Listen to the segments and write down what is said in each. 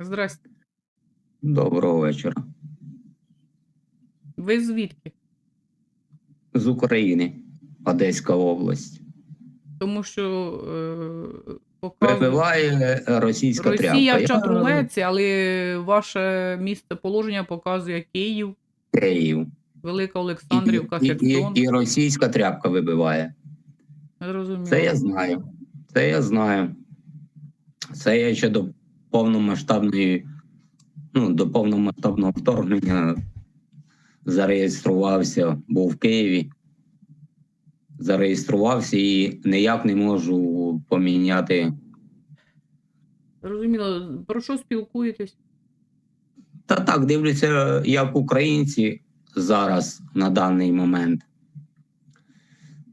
Здрасте. Доброго вечора. Ви звідки? З України, Одеська область. Тому що е, показує Прибиває російська Росія тряпка. в чатрулеці, але ваше місце положення показує Київ, Київ. Велика Олександрівка, і, і, Херсон. і російська тряпка вибиває. Зрозуміло. Це я знаю. Це я знаю. Це я ще до повномасштабної, ну, до повномасштабного вторгнення зареєструвався, був в Києві. Зареєструвався і ніяк не можу поміняти. Зрозуміло. Про що спілкуєтесь? Та так, дивлюся, як українці зараз на даний момент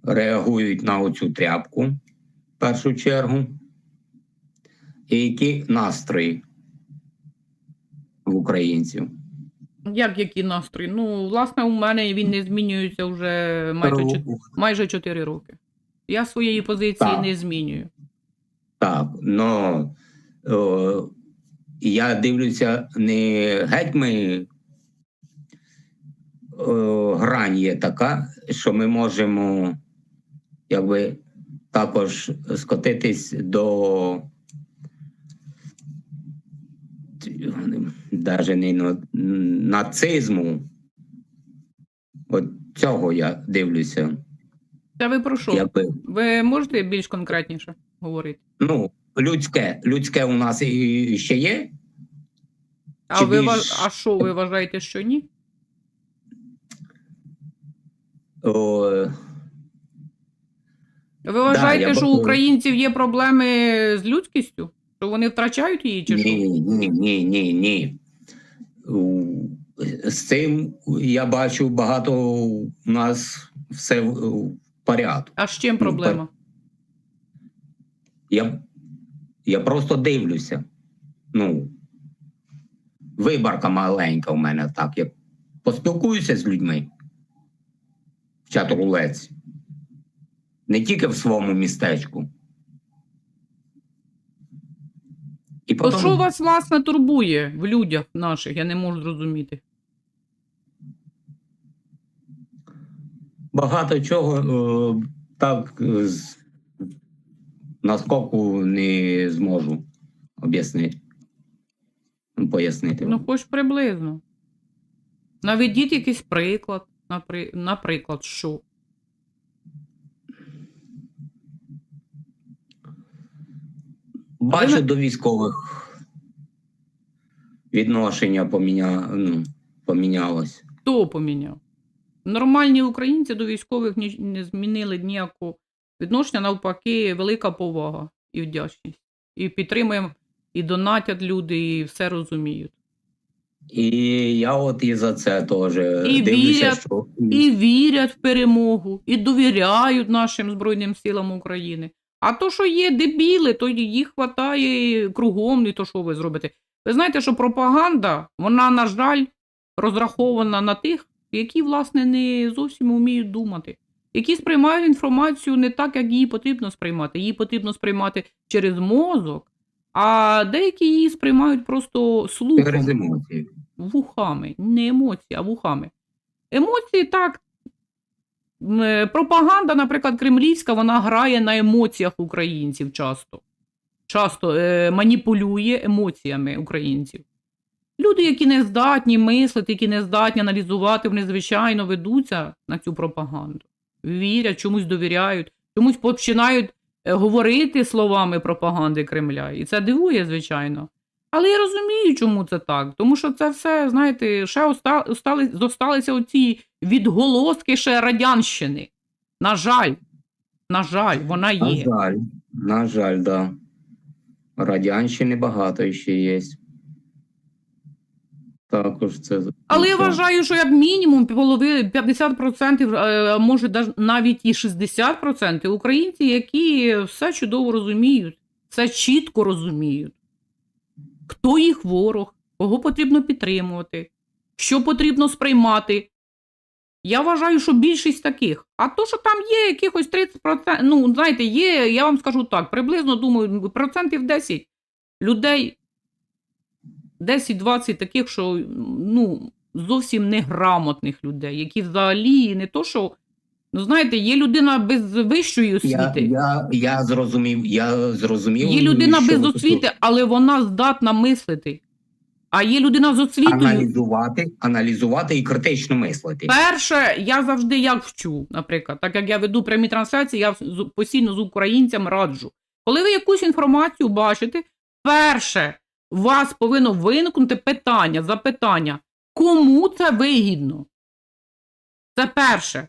реагують на оцю тряпку в першу чергу. І які настрої в українців. Як які настрої? Ну, власне, у мене він не змінюється вже майже, майже 4 роки. Я своєї позиції Так. не змінюю. Так, ну о, я дивлюся, не геть ми о, грань є така, що ми можемо якби також скотитись до навіть не нацизму. От цього я дивлюся. Та ви про що? Якби Ви можете більш конкретніше говорити? ну, людське, людське у нас і ще є. А Чи ви більш- а що ви вважаєте, що ні? О, Ви вважаєте, я що у українців є проблеми з людськістю? Що вони втрачають її чи що? ні, ні, ні, ні, ні. У- З цим я бачу багато у нас все в, порядку. А з чим проблема? Я, я просто дивлюся. Ну, виборка маленька у мене так. Я поспілкуюся з людьми в чат-рулеці. Не тільки в своєму містечку. І То що вас власне турбує в людях наших? Я не можу зрозуміти. Багато чого е, так наскоку не зможу об'яснити. Ну, Пояснити. Ну, хоч приблизно. Наведіть якийсь приклад, наприклад, що? Бачу до військових відношення поміня... ну, помінялось. Хто поміняв? Нормальні українці до військових ні- не змінили ніякого відношення, навпаки, велика повага і вдячність. І підтримуємо, і донатять люди, і все розуміють. І я от і за це теж І дивлюся, вірять, що І вірять в перемогу, і довіряють нашим Збройним силам України. А то, що є дебіли, то їх хватає кругом, і то що ви зробите? Ви знаєте, що пропаганда, вона, на жаль, розрахована на тих, які, власне, не зовсім вміють думати, які сприймають інформацію не так, як її потрібно сприймати. Її потрібно сприймати через мозок, а деякі її сприймають просто слухом через емоції. вухами, не емоції, а вухами. Емоції так. Е, Пропаганда, наприклад, кремлівська, вона грає на емоціях українців часто. Часто е, маніпулює емоціями українців. Люди, які не здатні мислити, які не здатні аналізувати, вони, звичайно, ведуться на цю пропаганду. Вірять, чомусь довіряють, чомусь починають е, говорити словами пропаганди Кремля. І це дивує, звичайно. Але я розумію, чому це так. Тому що це все, знаєте, ще остали, зосталися оці відголоски ще радянщини. На жаль, на жаль, вона є. На жаль, на жаль, да. Радянщини багато ще є. Також це. Але я вважаю, що як мінімум полови 50%, е, може навіть і 60% українці, які все чудово розуміють, все чітко розуміють. Хто їх ворог, кого потрібно підтримувати, що потрібно сприймати. Я вважаю, що більшість таких. А то, що там є якихось 30%, ну, знаєте, є, я вам скажу так, приблизно думаю, процентів 10 людей 10-20 таких, що ну, зовсім неграмотних людей, які взагалі не то, що. Ну, знаєте, є людина без вищої освіти, я, я зрозумів, я зрозумів. є людина без освіти, але вона здатна мислити. А є людина з освітою. аналізувати, аналізувати і критично мислити. Перше, я завжди як вчу, наприклад, так як я веду прямі трансляції, я постійно з українцям раджу. Коли ви якусь інформацію бачите, перше, у вас повинно виникнути питання, запитання, кому це вигідно? Це перше.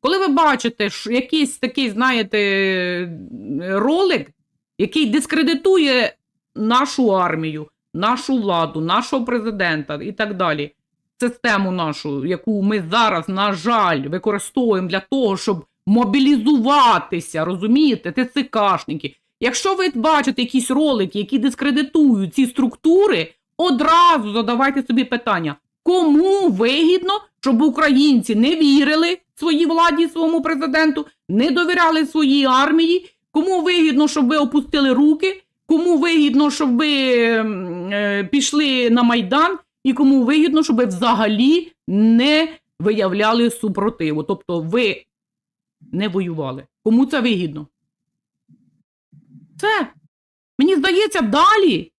Коли ви бачите якийсь такий, знаєте, ролик, який дискредитує нашу армію, нашу владу, нашого президента і так далі, систему нашу, яку ми зараз, на жаль, використовуємо для того, щоб мобілізуватися, розумієте, ТЦКшники. Якщо ви бачите якісь ролики, які дискредитують ці структури, одразу задавайте собі питання, кому вигідно, щоб українці не вірили своїй владі, своєму президенту, не довіряли своїй армії, кому вигідно, щоб ви опустили руки, кому вигідно, щоб ви е, пішли на Майдан, і кому вигідно, щоб ви взагалі не виявляли супротиву. Тобто ви не воювали. Кому це вигідно? Це. Мені здається, далі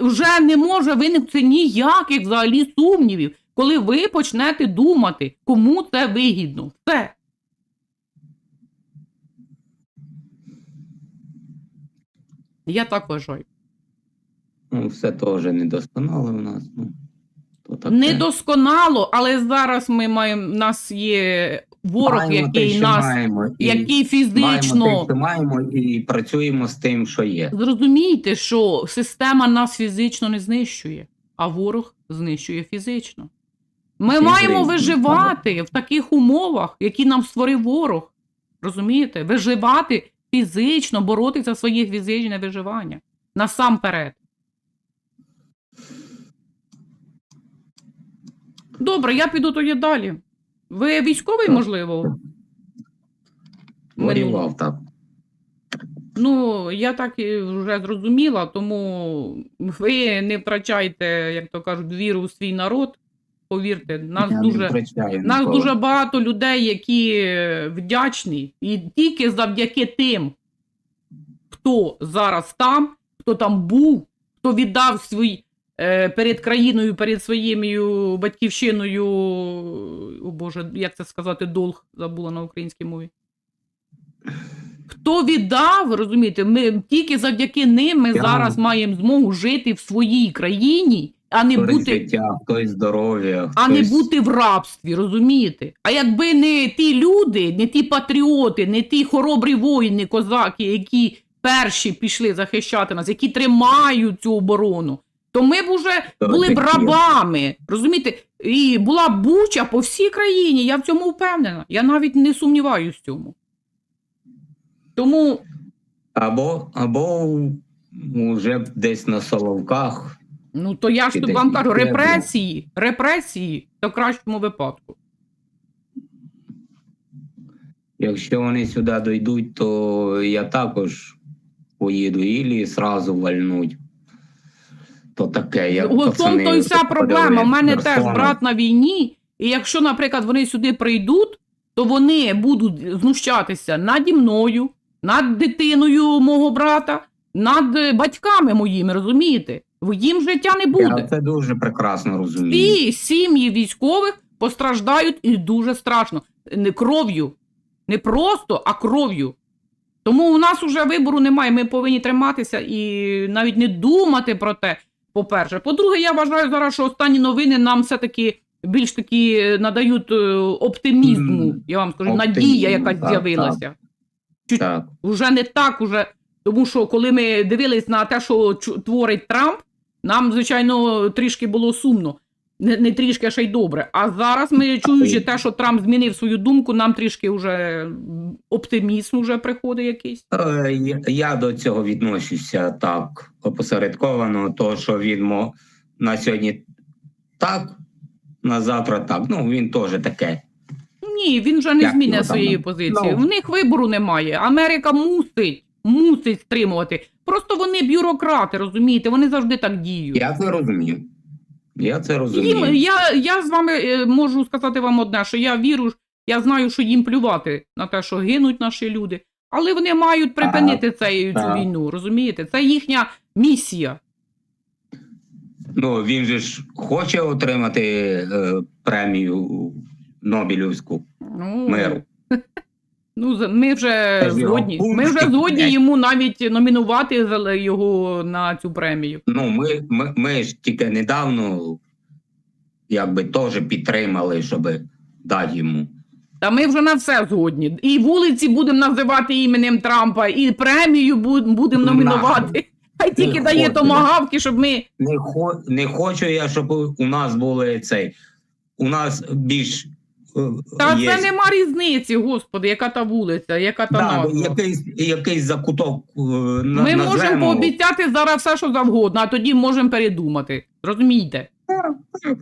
вже не може виникнути ніяких взагалі сумнівів, коли ви почнете думати, кому це вигідно. Все. Я так вважаю. Ну, все теж недосконало у нас. Ну, то таке. Недосконало, але зараз ми маємо. в нас є ворог, Маємо який що нас, маємо, і який маємо те, фізично. що маємо, і працюємо з тим, що є. Зрозумійте, що система нас фізично не знищує, а ворог знищує фізично. Ми Фізично, маємо виживати в таких умовах, які нам створив ворог. Розумієте? Виживати фізично, боротися за своє фізичне виживання. Насамперед. Добре, я піду тоді далі. Ви військовий, Так. можливо? Воював так. Ну, я так і вже зрозуміла, тому ви не втрачайте, як то кажуть, віру у свій народ. Повірте, нас Я дуже, нас ніколи. дуже багато людей, які вдячні, і тільки завдяки тим, хто зараз там, хто там був, хто віддав свій е, перед країною, перед своєю батьківщиною, о Боже, як це сказати, долг забула на українській мові. Хто віддав, розумієте, ми тільки завдяки ним ми Я- зараз маємо змогу жити в своїй країні, а не Хтось бути життя, хтось здоров'я, а не бути в рабстві, розумієте? А якби не ті люди, не ті патріоти, не ті хоробрі воїни, козаки, які перші пішли захищати нас, які тримають цю оборону, то ми б уже То були б рабами. Розумієте? І була б буча по всій країні. Я в цьому впевнена. Я навіть не сумніваюся в цьому. Тому Або, або вже десь на Соловках. Ну, то я ж тут вам кажу, репресії, репресії то в кращому випадку. Якщо вони сюди дійдуть, то я також поїду ілі зразу вальнуть. То таке, як пацани то й вся проблема. У мене Херсона. теж брат на війні, і якщо, наприклад, вони сюди прийдуть, то вони будуть знущатися наді мною, над дитиною мого брата, над батьками моїми, розумієте? В їм життя не Я це дуже прекрасно розумію. Всі сім'ї військових постраждають і дуже страшно. Не кров'ю. Не просто, а кров'ю. Тому у нас вже вибору немає. Ми повинні триматися і навіть не думати про те. По-перше. По-друге, я вважаю зараз, що останні новини нам все-таки більш таки надають е, оптимізму. Я вам скажу, Оптимізму, надія якась так, з'явилася. Так. Уже не так, уже, тому що коли ми дивились на те, що творить Трамп, нам, звичайно, трішки було сумно. Не, не трішки, а ще й добре. А зараз ми чуючи те, що Трамп змінив свою думку, нам трішки вже оптимізм вже приходить якийсь. Е, я- до цього відношуся так опосередковано, то що він мо на сьогодні так, на завтра так. Ну він теж таке. Ні, він вже не Як змінює своєї позиції. Ну. В них вибору немає. Америка мусить, мусить стримувати. Просто вони бюрократи, розумієте, вони завжди так діють. Я це розумію. Я це Їм, я, я з вами е, можу сказати вам одне, що я вірю, я знаю, що їм плювати на те, що гинуть наші люди, але вони мають припинити цей, цю війну, розумієте? Це їхня місія. Ну, він же ж хоче отримати е, премію Нобелівську Ну, миру. Ну, ми вже згодні. Ми вже згодні йому навіть номінувати його на цю премію. Ну, ми, ми, ми ж тільки недавно якби теж підтримали, щоб дати йому. Та ми вже на все згодні. І вулиці будемо називати іменем Трампа, і премію будемо Ну, номінувати. Хай тільки Не дає хочу. томагавки, щоб ми. Не, хо, не хочу я, щоб у нас були цей. У нас більш. Е, Та є, це нема різниці, господи, яка та вулиця, яка та да, назва. якийсь, якийсь закуток. е, на- Ми можемо назвемо. пообіцяти зараз все, що завгодно, а тоді можемо передумати. Розумієте? Так,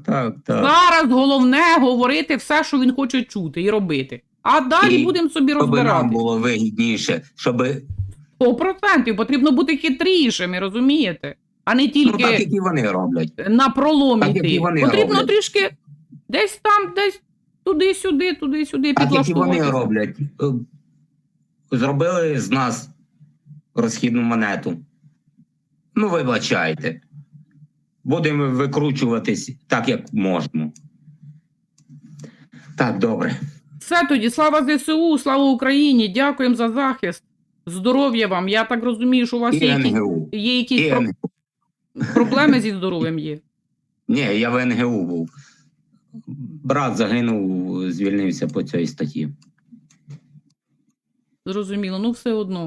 так, так. Зараз головне говорити все, що він хоче чути і робити. А далі І будемо собі Щоб нам розбирати. було вигідніше, щоб Сто процентів потрібно бути хитрішими, розумієте? А не ну, тільки так, як і вони роблять. на пролом так, як йти. і вони Потрібно роблять. трішки десь там, десь туди-сюди, туди-сюди Так, як і вони роблять. Е, Зробили з нас розхідну монету. Ну, вибачайте. Будемо викручуватись так, як можемо. Так, добре. Все тоді, слава ЗСУ, слава Україні, дякуємо за захист. Здоров'я вам. Я так розумію, що у вас І є, які, НГУ. є якісь про- проблеми зі здоров'ям є. Ні, я в НГУ був. Брат загинув, звільнився по цій статті. Зрозуміло, ну все одно.